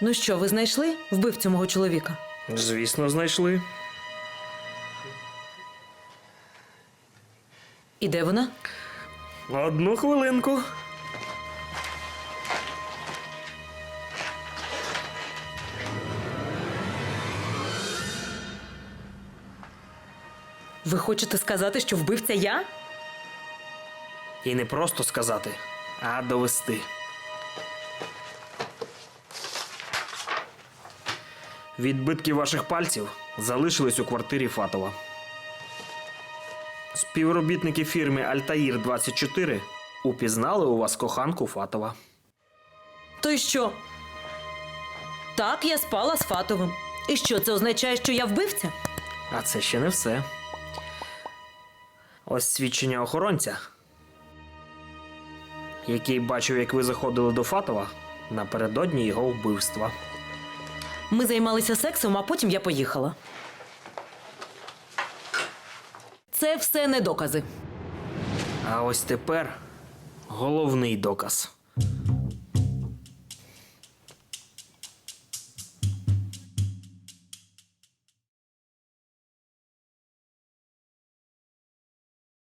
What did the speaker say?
Ну що, ви знайшли вбивцю мого чоловіка? Звісно, знайшли. І де вона? Одну хвилинку. Ви хочете сказати, що вбивця я? І не просто сказати, а довести. Відбитки ваших пальців залишились у квартирі Фатова. Співробітники фірми Альтаїр 24 упізнали у вас коханку Фатова. То й що? Так, я спала з Фатовим. І що це означає, що я вбивця? А це ще не все. Ось свідчення охоронця, який бачив, як ви заходили до Фатова напередодні його вбивства. Ми займалися сексом, а потім я поїхала. Це все не докази. А ось тепер головний доказ.